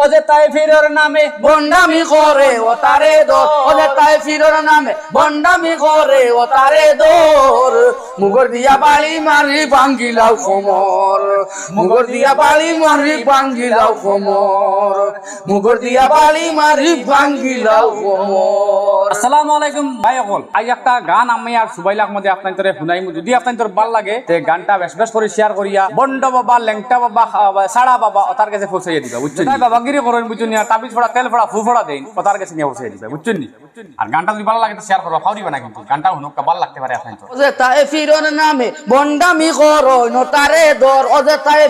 ও যে তাই ফিরর নামে বন্ডামি করে, ও তারে দোর। ওরে তাই ফিরোর নামে বন্ডামি করে, ও তারে দোর। মুগর দিয়া বাড়ি মারি ভাঙ্গিলাও কোমর। মুগর দিয়া বাড়ি মারি ভাঙ্গিলাও কোমর। মুগর দিয়া বাড়ি মারি ভাঙ্গিলাও কোমর। আসসালামু আলাইকুম ভাই অকল। আজ একটা গান আমি আর সুবাইলাক মধ্যে আপনার তোরে শুনাইম। যদি আপনার তোর ভালো লাগে তে গানটা বেশ বেশ করে শেয়ার করিয়া বন্ড বাবা লেংটা বাবা সাড়া বাবা ওতার কাছে পৌঁছাইয়া দিবা বুঝছেন তাই বাবাগিরি করেন বুঝছেন তাবিজ ফোড়া তেল ফোড়া ফু ফোড়া দেন ওতার কাছে নিয়ে পৌঁছাইয়া দিবা বুঝছেন আর গানটা যদি ভালো লাগে, তো শেয়ার করবা ফাউরিবা না কিন্তু। গানটা শুনুক ভালো লাগতে পারে নামে বন্ডামি করো, নতারে দর। ওজে তাই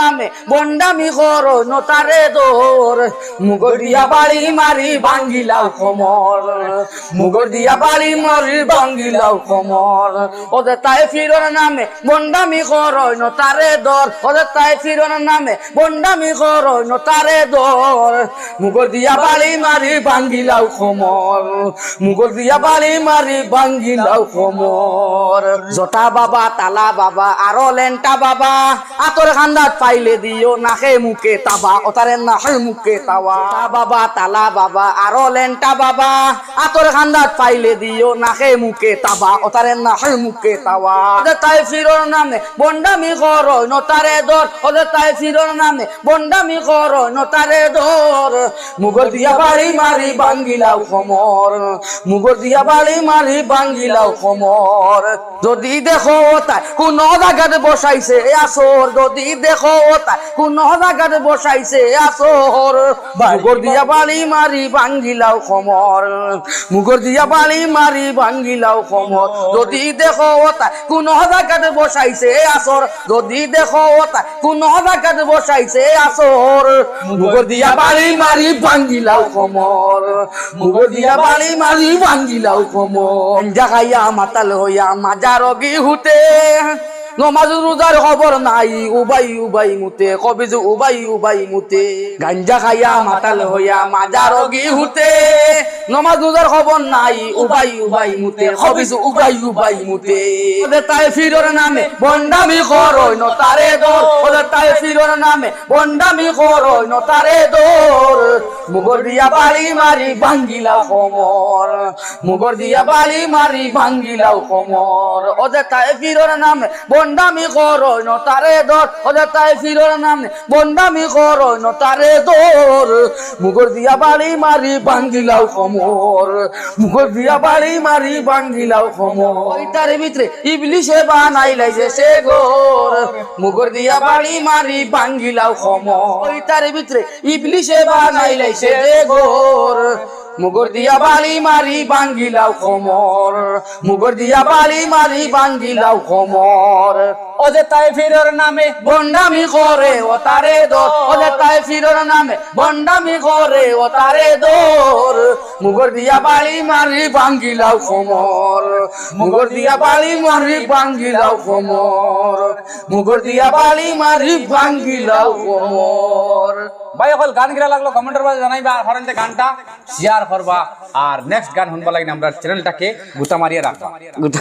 নামে বন্ডামি করো, নতারে দর। মুগর দিয়া বাড়ি মারি, ভাঙ্গিলাও কমর। মুগর দিয়া বাড়ি মারি নামে বন্ডামি নতারে দর। নামে বন্ডামি নতারে দর। মুগর দিয়া বাড়ি মারি মুগর দিয়া বাড়ি মারি ভাঙ্গিলাও কমর। জটা বাবা, তালা বাবা, আরও লেন্টা বাবা। আতর খান্দাত পাইলে দিও নাকে মুখে তাবা ওতারে নাকে মুখে তাওয়া। বাবা, তালা বাবা, আরও লেন্টা বাবা। আতর খান্দাত পাইলে দিও নাকে মুখে তাবা ওতারে নাকে মুখে তাওয়া। তাই ফিরোর নামে বন্ডামি করো, নতারে দর। ওদের তাই ফিরোর নামে বন্ডামি করো, নতারে দর। মুগল দিয়া বাড়ি মারি ভাঙ্গিলাও কমর। মুগল দিয়া বাড়ি মারি ভাঙ্গিলাও কমর। যদি দেখো তাই কোন জায়গাত বসাইছে আসর। যদি দেখো তাই কোন জায়গাত বসাইছে আসর। মুগর দিয়া বাড়ি মারি ভাঙ্গিলাও কমর। মুগর দিয়া বাড়ি মারি ভাঙ্গিলাও কমর। যদি দেখো তাই কোন জায়গাত বসাইছে আসর। যদি দেখো তাই কোন জায়গাত বসাইছে আসর। মুগর দিয়া বাড়ি মারি ভাঙ্গিলাও কমর। মুগর দিয়া বাড়ি মারি জাগাইয়া মাতাল হইয়া মাজার হুতে। নমাজ রোজার খবর নাই, উবাই উবাই মুতে কবি যে উবাই উবাই মুতে। গাঞ্জা খাইয়া মাতাল হইয়া মাজার হুতে। নমাজ রোজার খবর নাই, উবাই উবাই মুতে কবি যে উবাই উবাই মুতে। ওদের তাই নামে বন্ডামি করই, নতারে দর। ওদের তাই ফিরর নামে বন্ডামি করই, নতারে দর। মুগর দিয়া বালি মারি ভাঙ্গিলাও কমর। মুগর দিয়া বালি মারি ভাঙ্গিলাও কমর। ওদের তাই ফিরর নামে বন্ডামি করই নতারে দর ওদের তাই ফিরর নামে বন্ডামি করই নতারে দর মুগর দিয়া বালি মারি ভাঙ্গিলাও কমর। মুগর দিয়া বালি মারি ভাঙ্গিলাও কমর। ওইটার ভিতরে ইবলিশে বানাই লাইছে সে গোর মুগর দিয়া বাড়ি মারি ভাঙ্গিলাও কমর। ওইটার ভিতরে ইবলিশে বানাই লাইছে যে গোর। মুগর দিয়া বালি মারি বাঙ্গিলাও কমর। মুগর দিয়া বালি মারি বাঙ্গিলাও কমর। ও তাই ফিরর নামে বন্ডামি করে ও তারে দোর। ওদের তাই ফিরোর নামে বন্ডামি করে ও তারে দোর। মুগর দিয়া বাড়ি মারি ভাঙ্গিলাও কমর। মুগর দিয়া বাড়ি মারি ভাঙ্গিলাও কমর। মুগর দিয়া বাড়ি মারি ভাঙ্গিলাও কমর। ভাই অকল গান গিরা লাগল কমেন্টের মাঝে জানাইবা আর হরেন গানটা শেয়ার করবা। আর নেক্সট গান শুনবা লাগে আমরা চ্যানেলটাকে গুতা মারিয়ে রাখবা। গুড